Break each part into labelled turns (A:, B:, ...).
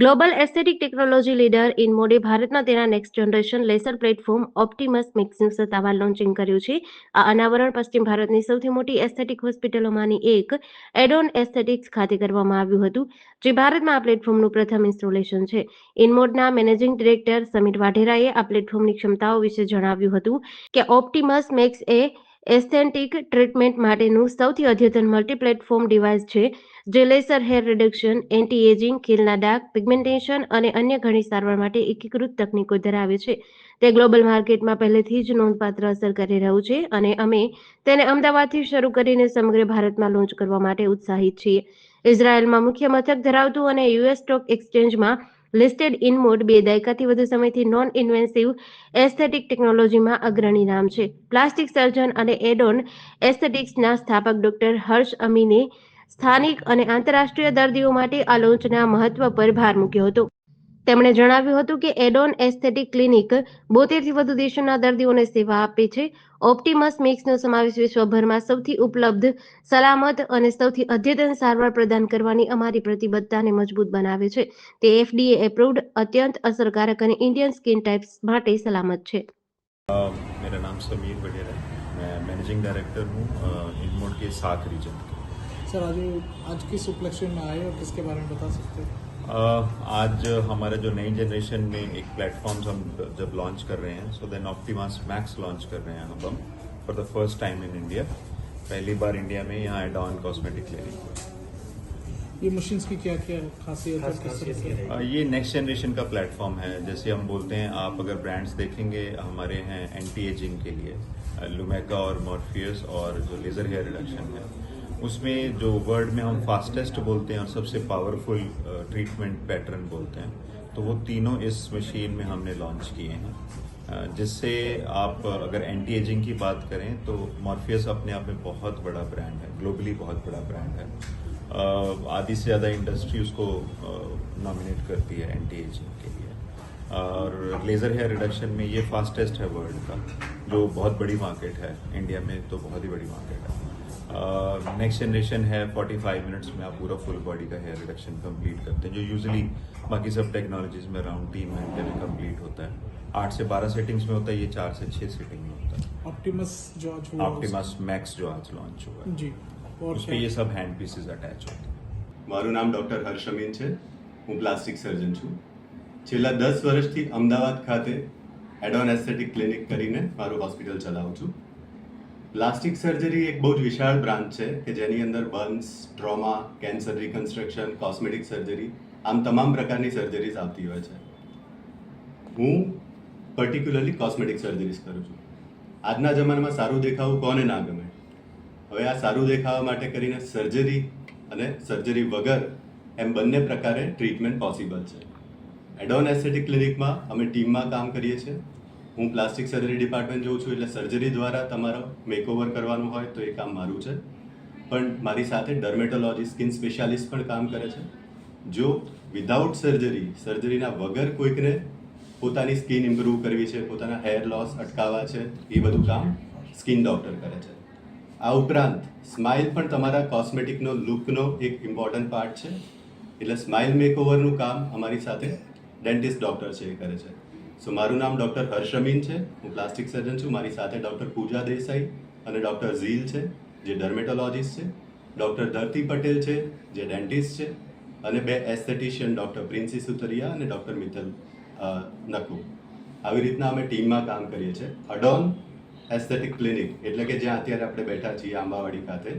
A: Global aesthetic technology leader ઇનમોડે ભારતમાં તેના next generation laser platform Optimus Maxim સત્તાવાર લોન્ચિંગ કર્યું છે. આ અનાવરણ પશ્ચિમ ભારતની સૌથી મોટી એસ્થેટિક હોસ્પિટલોમાંની એક એડોન એસ્થેટિક્સ ખાતે કરવામાં આવ્યું હતું, જે ભારતમાં આ પ્લેટફોર્મનું પ્રથમ ઇન્સ્ટોલેશન છે. ઇનમોડના મેનેજિંગ ડિરેક્ટર સમીર વાઢેરાએ આ પ્લેટફોર્મની ક્ષમતાઓ વિશે જણાવ્યું હતું કે ઓપ્ટિમસ મેક્સ એ એસ્થેટિક ટ્રીટમેન્ટ માટેનું સૌથી અદ્યતન મલ્ટીપ્લેટફોર્મ ડિવાઇસ છે, જે laser hair reduction anti ageing ખીલના ડાઘ પિગમેન્ટેશન અને અન્ય ઘણી સારવાર માટે એકીકૃત તકનીકો ધરાવે છે. તે ગ્લોબલ માર્કેટમાં પહેલેથી જ નોંધપાત્ર અસર કરી રહ્યું છે અને અમે તેને અમદાવાદથી શરૂ કરીને સમગ્ર ભારતમાં લોન્ચ કરવા માટે ઉત્સાહિત છીએ. ઇઝરાયેલમાં મુખ્ય મથક ધરાવતું અને યુએસ સ્ટોક એક્સચેન્જમાં લિસ્ટેડ ઇન મોડ બે દાયકાથી વધુ સમયથી નોન ઇન્વેન્સિવ એસ્થેટિક ટેકનોલોજીમાં અગ્રણી નામ છે. પ્લાસ્ટિક સર્જન અને એડોન એસ્થેટિક્સના સ્થાપક ડોક્ટર હર્ષ અમીને સ્થાનિક અને આંતરરાષ્ટ્રીય દર્દીઓ માટે આ લોન્ચના મહત્વ પર ભાર મૂક્યો હતો. તેમણે જણાવ્યું હતું કે એડોન એસ્થેટિક ક્લિનિક બોતેરથી વધુ દેશોના દર્દીઓને સેવા આપે છે ઓપ્ટિમસ મિક્સનો સમાવેશ વિશ્વભરમાં સૌથી ઉપલબ્ધ સલામત અને સૌથી અદ્યતન સારવાર પ્રદાન કરવાની અમારી પ્રતિબદ્ધતાને મજબૂત બનાવે છે તે એફડીએ એપ્રુવડ અત્યંત અસરકારક અને ઇન્ડિયન સ્કિન ટાઇપ્સ માટે સલામત છે
B: अ, मेरा नाम समीर वडेरा है मैं मैनेजिंग डायरेक्टर हूँ इनमोड के सात रीजन के
C: सर आज आज किस उपलक्ष्य में आए और किसके बारे में बता सकते हैं
B: अ, आज हमारा जो नई जनरेशन में एक प्लेटफॉर्म हम जब लॉन्च कर रहे हैं so then Optimus Max launch कर रहे हैं अब हम for the first time in India पहली बार इंडिया में यहाँ एडॉन कॉस्मेटिक क्लिनिक
C: ये मशीन्स की क्या क्या खासियत है किस तरह
B: ये नेक्स्ट जनरेशन का प्लेटफॉर्म है। जैसे हम बोलते हैं आप अगर ब्रांड्स देखेंगे हमारे हैं एंटी एजिंग के लिए लुमेका और मॉर्फियस और जो लेजर हेयर रिडक्शन है। उसमें जो वर्ल्ड में हम फास्टेस्ट बोलते हैं और सबसे पावरफुल ट्रीटमेंट पैटर्न बोलते हैं तो वो तीनों इस मशीन में हमने लॉन्च किए हैं। जिससे आप अगर एंटी एजिंग की बात करें तो मॉर्फियस अपने आप में बहुत बड़ा ब्रांड है ग्लोबली बहुत बड़ा ब्रांड है। आधी से ज़्यादा इंडस्ट्री उसको नॉमिनेट करती है एंटी एजिंग के लिए। और लेज़र हेयर रिडक्शन में ये फास्टेस्ट है वर्ल्ड का, जो बहुत बड़ी मार्केट है इंडिया में तो बहुत ही बड़ी मार्केट है। नेक्स्ट जनरेशन है 45 मिनट्स में आप पूरा फुल बॉडी का हेयर रिडक्शन कंप्लीट करते हैं जो यूजुअली बाकी सब टेक्नोलॉजीज में अराउंड तीन घंटे में कंप्लीट होता है आठ से बारह सेटिंग्स में होता है ये चार से छः सेटिंग में होता है
C: ऑप्टिमस जो आज हुआ
B: ऑप्टिमस मैक्स जो आज लॉन्च हुआ है
C: जी और
B: उस पे
C: क्या
B: ये सब हैंड पीसेस अटैच होते हैं
D: મારું નામ ડૉક્ટર હર્ષ અમીન છે હું પ્લાસ્ટિક સર્જન છું છેલ્લા દસ વર્ષથી અમદાવાદ ખાતે એડોન એસ્થેટિક ક્લિનિક કરીને મારું હોસ્પિટલ ચલાવું છું પ્લાસ્ટિક સર્જરી એક બહુ જ વિશાળ બ્રાન્ચ છે કે જેની અંદર burns trauma, cancer reconstruction, cosmetic surgery, આમ તમામ પ્રકારની સર્જરીઝ આવતી હોય છે. હું પર્ટિક્યુલરલી કોસ્મેટિક સર્જરીઝ કરું છું. આજના જમાનામાં સારું દેખાવું કોને ના ગમે? હવે આ સારું દેખાવા માટે કરીને સર્જરી અને સર્જરી વગર એમ બંને પ્રકારે ટ્રીટમેન્ટ પોસિબલ છે. એડોન એસ્થેટિક ક્લિનિકમાં અમે ટીમમાં કામ કરીએ છીએ. હું પ્લાસ્ટિક સર્જરી ડિપાર્ટમેન્ટ જોઉં છું એટલે સર્જરી દ્વારા તમારો મેકઓવર કરવાનું હોય તો એ કામ મારું છે. પણ મારી સાથે ડર્મેટોલોજી સ્કિન સ્પેશિયાલિસ્ટ પણ કામ કરે છે. જો વિધાઉટ સર્જરી સર્જરીના વગર કોઈકને પોતાની સ્કિન ઇમ્પ્રૂવ કરવી છે, પોતાના હેર લોસ અટકાવવા છે, એ બધું કામ સ્કિન ડૉક્ટર કરે છે. આ ઉપરાંત સ્માઇલ પણ તમારા કોસ્મેટિકનો લુકનો એક ઇમ્પોર્ટન્ટ પાર્ટ છે. એટલે સ્માઇલ મેકઓવરનું કામ અમારી સાથે ડેન્ટિસ્ટ ડૉક્ટર છે એ કરે છે. સો મારું નામ ડૉક્ટર હર્ષ અમીન છે. હું પ્લાસ્ટિક સર્જન છું. મારી સાથે ડૉક્ટર પૂજા દેસાઈ અને ડૉક્ટર ઝીલ છે, જે ડર્મેટોલોજીસ્ટ છે. ડૉક્ટર ધરતી પટેલ છે, જે ડેન્ટિસ્ટ છે. અને બે એસ્થેટિશિયન ડૉક્ટર પ્રિન્સી સુતરિયા અને ડૉક્ટર મિત્તલ નકુ આવી રીતના અમે ટીમમાં કામ કરીએ છીએ. અડોન એસ્થેટિક ક્લિનિક, એટલે કે જ્યાં અત્યારે આપણે બેઠા છીએ આંબાવાડી ખાતે.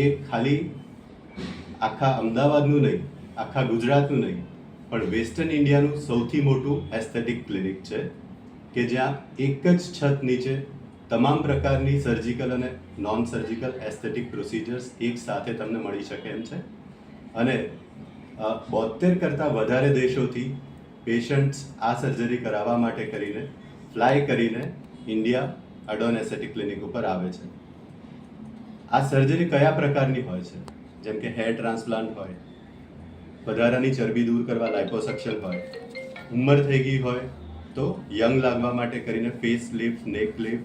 D: એ ખાલી આખા અમદાવાદનું નહીં, આખા ગુજરાતનું નહીં પણ વેસ્ટર્ન ઇન્ડિયાનું સૌથી મોટું એસ્થેટિક ક્લિનિક છે કે જ્યાં એક જ છત નીચે તમામ પ્રકારની સર્જિકલ અને નોન સર્જિકલ એસ્થેટિક પ્રોસિજર્સ એક સાથે તમને મળી શકે એમ છે. અને બોતેર કરતાં વધારે દેશોથી પેશન્ટ્સ આ સર્જરી કરાવવા માટે કરીને ફ્લાય કરીને ઇન્ડિયા અડોન એસ્થેટિક ક્લિનિક ઉપર આવે છે. આ સર્જરી કયા પ્રકારની હોય છે? જેમ કે હેર ટ્રાન્સપ્લાન્ટ હોય વધારાની ચરબી દૂર કરવા લાઇપોસક્શન હોય. ઉંમર થઈ ગઈ હોય તો યંગ લાગવા માટે કરીને face lift neck lift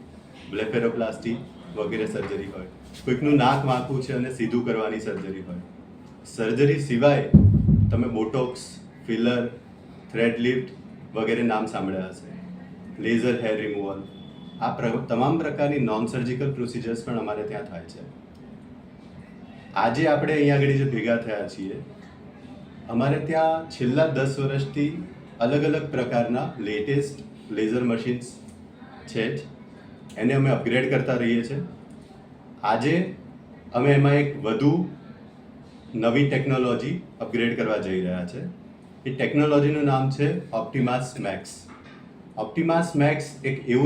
D: blepharoplasty વગેરે સર્જરી હોય. કોઈકનું નાક વાંકું છે અને સીધું કરવાની સર્જરી હોય. સર્જરી સિવાય તમે બોટોક્સ, ફિલર, થ્રેડ લિફ્ટ વગેરે નામ સાંભળ્યા હશે. Laser hair removal. આ પ્ર- તમામ પ્રકારની નોન સર્જિકલ પ્રોસિજર્સ પણ અમારે ત્યાં થાય છે. આજે આપણે અહીંયા આગળ જે ભેગા થયા છીએ અમારે ત્યાં છેલ્લા દસ વર્ષથી અલગ અલગ પ્રકારના લેટેસ્ટ લેઝર મશીન્સ છે જ. એને અમે અપગ્રેડ કરતા રહીએ છીએ આજે અમે એમાં એક વધુ નવી ટેકનોલોજી અપગ્રેડ કરવા જઈ રહ્યા છે. એ ટેકનોલોજીનું નામ છે ઓપ્ટિમાસ મેક્સ ઓપ્ટિમાસ મેક્સ એક એવું